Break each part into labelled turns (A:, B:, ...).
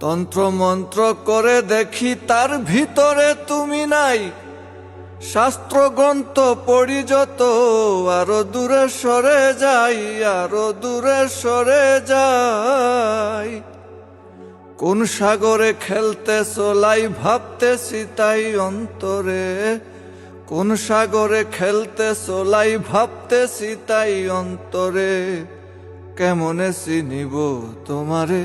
A: তন্ত্র মন্ত্র করে দেখি তার ভিতরে তুমি নাই। শাস্ত্র গ্রন্থ পড়ি যত, আরও দূরে সরে যাই, আরও দূরে সরে যাই। কোন সাগরে খেলতে সোলাই ভাবতেছি তাই অন্তরে। কোন সাগরে খেলতে সোলাই ভাবতেছি তাই অন্তরে। কেমনে চিনিব তোমারে?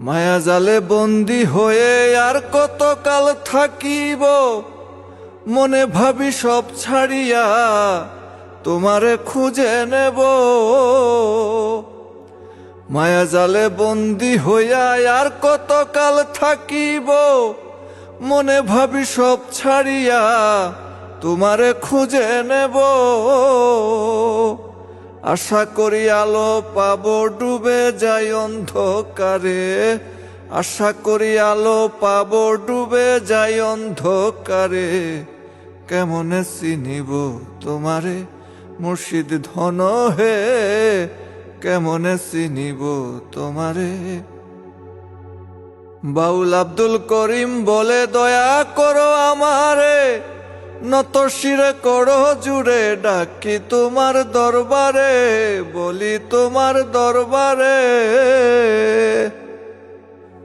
A: মায়া জালে বন্দি হয়ে আর কত কাল থাকিব? মনে ভাবি সব ছাড়িয়া তোমারে খুঁজে নেব। মায়া জালে বন্দি হইয়া আর কত কাল থাকিব? মনে ভাবি সব ছাড়িয়া তোমারে খুঁজে নেব। আশা করি আলো পাবো, ডুবে যাই অন্ধকারে। আশা করি আলো পাবো, ডুবে যাই অন্ধকারে। কেমনে চিনিব তোমারে, মুর্শিদ ধন হে? কেমনে চিনিব তোমারে? বাউল আব্দুল করিম বলে, দয়া করো আমারে। নত শিরে করো জুড়ে ডাকি তোমার দরবারে, বলি তোমার দরবারে।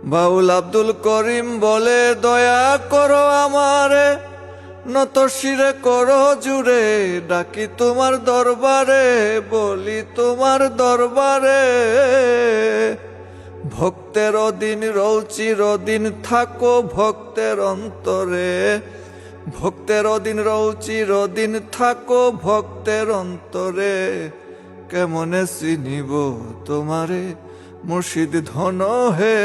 A: বাউল আব্দুল করিম বলে, দয়া করো আমারে নত শিরে করো জুড়ে ডাকি তোমার দরবারে, বলি তোমার দরবারে। ভক্তের দিন রৌচির দিন থাকো ভক্তের অন্তরে ভক্তের দিন রৌচির দিন থাকো ভক্তের অন্তরে। কেমনে চিনিব তোমারে মুর্শিদ ধন হে?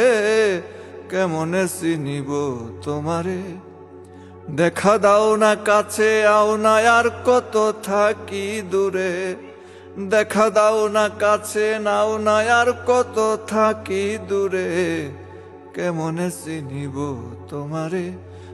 A: কেমনে চিনিব তোমারে? দেখা দাও না কাছে, আও না আর কত থাকি দূরে। দেখা দাও না কাছে, নাও না আর কত থাকি দূরে। কেমনে চিনিব তোমারে